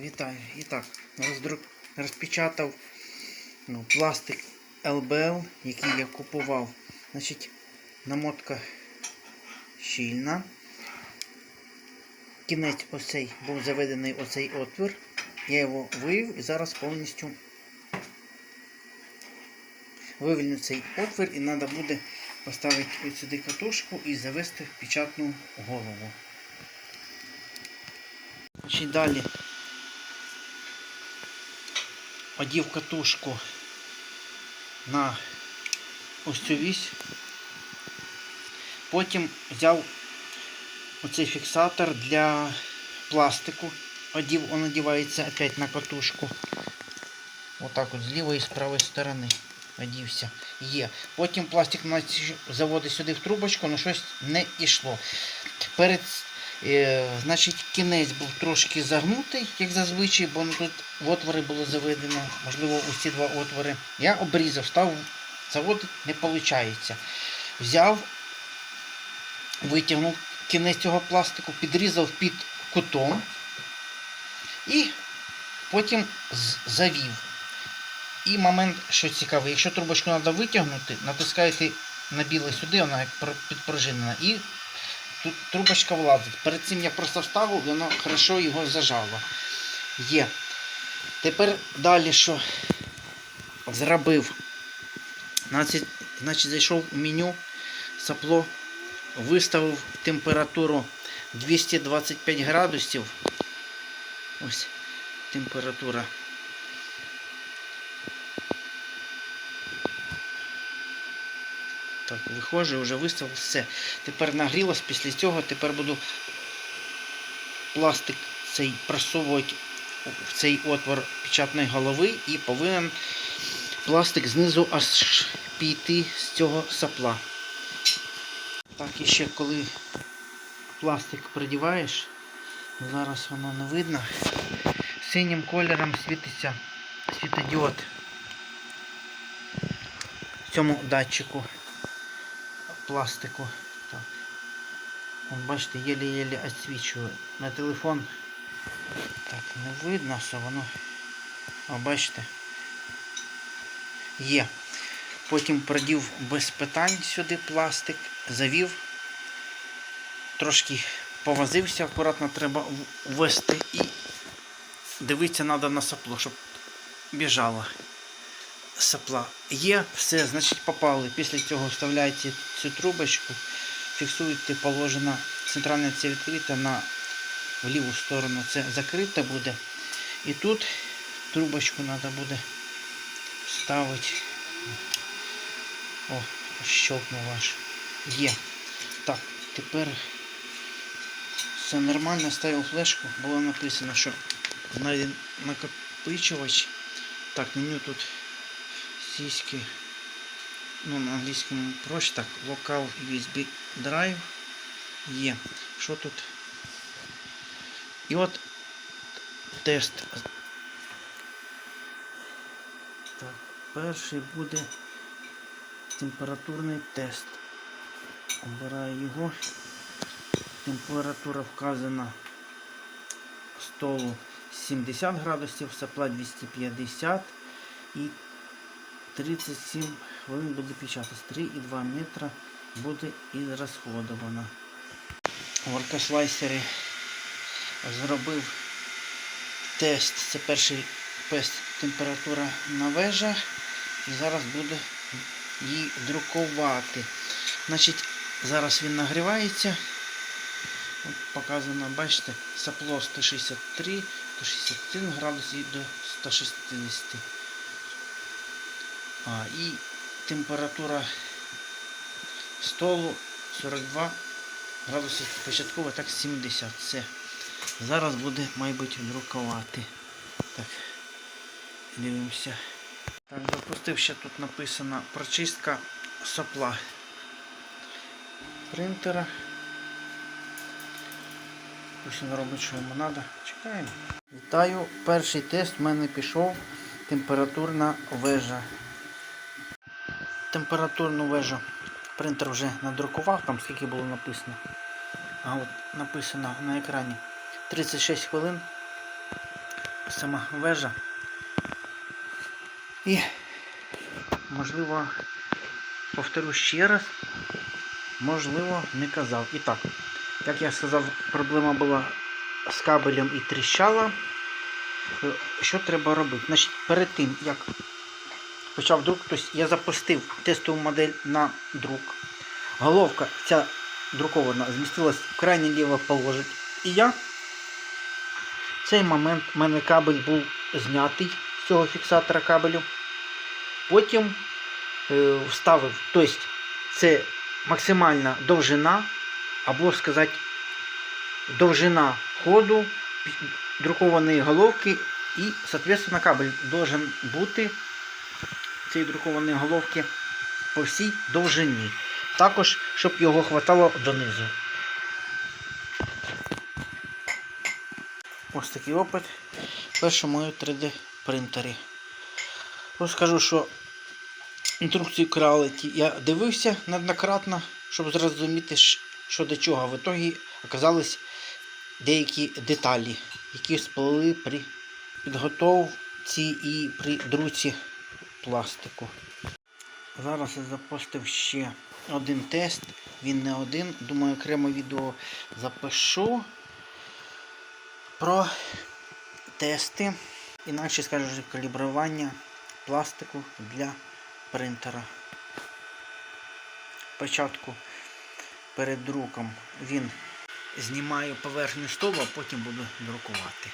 Вітаю. І так, роздрук... розпечатав ну, пластик ЛБЛ, який я купував. Значить, намотка щільна. Кінець оцей був заведений оцей отвір. Я його вивів і зараз повністю вивільню цей отвір і треба буде поставити ось сюди катушку і завести в печатну голову. Значить, далі одів катушку на ось цю вісь. Потім взяв оцей фіксатор для пластику. Одів, он одівається опять на катушку. Отак от з лівої і з правої сторони. Одівся. Є. Потім пластик заводить сюди в трубочку, але щось не йшло. Перед значить, кінець був трошки загнутий, як зазвичай, бо ну, тут отвори було заведено, можливо, усі два отвори. Я обрізав, став заводити не виходить. Взяв, витягнув кінець цього пластику, підрізав під кутом і потім завів. І момент, що цікавий, якщо трубочку треба витягнути, натискаєте на біле сюди, вона як підпружинена, і тут трубочка влазить. Перед цим я просто вставив, воно хорошо його зажало. Є. Тепер далі що зробив? Значить, значить зайшов в меню, сапло, виставив температуру 225 градусів. Ось температура. Так, виходжу, вже виставив все. Тепер нагрілось після цього, тепер буду пластик цей просовувати в цей отвор печатної голови і повинен пластик знизу аж піти з цього сапла. Так, і ще коли пластик придіваєш, зараз воно не видно, синім кольором світиться світодіод в цьому датчику пластику. Так. Вон, бачите, єлі-єлі освічує. На телефон так не видно, що воно. О, бачите. Є. Потім продів без питань сюди пластик, завів, трошки повозився, акуратно треба ввести і дивитися треба на сопло, щоб біжало сапла. Є, все, значить попали. Після цього вставляєте цю трубочку, фіксуєте положено, центральне це відкрите на в ліву сторону це закрите буде. І тут трубочку треба буде вставити. О, щелкнув аж. Є. Так, тепер все нормально, ставив флешку, було написано, що накопичувач. Так, меню тут сіськи. Ну, на англійському проще так. Local USB Drive є. Що тут? І от тест. Так, перший буде температурний тест. Обираю його. Температура вказана столу 70 градусів, сапла 250 і 37 хвилин буде печататись. 3,2 метра буде ізрасходовано. В аркашлайсері зробив тест. Це перший тест температура на вежах. І зараз буду її друкувати. Значить, зараз він нагрівається. Показано, бачите, сапло 163, 161 градус і до 160. А, і температура столу 42 градуси початково, так 70. Все. Зараз буде, мабуть, друкувати. Так, дивимося. Так, запустив ще тут написано прочистка сопла принтера. Ось він робить, що йому треба. Чекаємо. Вітаю. Перший тест в мене пішов. Температурна вежа. Температурну вежу принтер вже надрукував, там скільки було написано. А от написано на екрані 36 хвилин сама вежа. І, можливо, повторю ще раз, можливо, не казав. І так, як я сказав, проблема була з кабелем і тріщала. Е, Що треба робити? Значить, перед тим, як почав друк, тобто я запустив тестову модель на друк. Головка ця друкована змістилась в крайнє ліве положення. І я в цей момент в мене кабель був знятий з цього фіксатора кабелю. Потім е, вставив, тобто це максимальна довжина, або сказати, довжина ходу друкованої головки і, соответственно, кабель должен бути цієї друкованої головки по всій довжині. Також, щоб його хватало донизу. Ось такий опит в першому 3D принтері. Розкажу, що інструкцію Creality я дивився неоднократно, щоб зрозуміти, що до чого. В ітогі оказались деякі деталі, які сплили при підготовці і при друці пластику. Зараз я запостив ще один тест. Він не один. Думаю, окремо відео запишу про тести, інакше скажу, калібрування пластику для принтера. Спочатку перед друком він знімаю поверхню столу, а потім буду друкувати.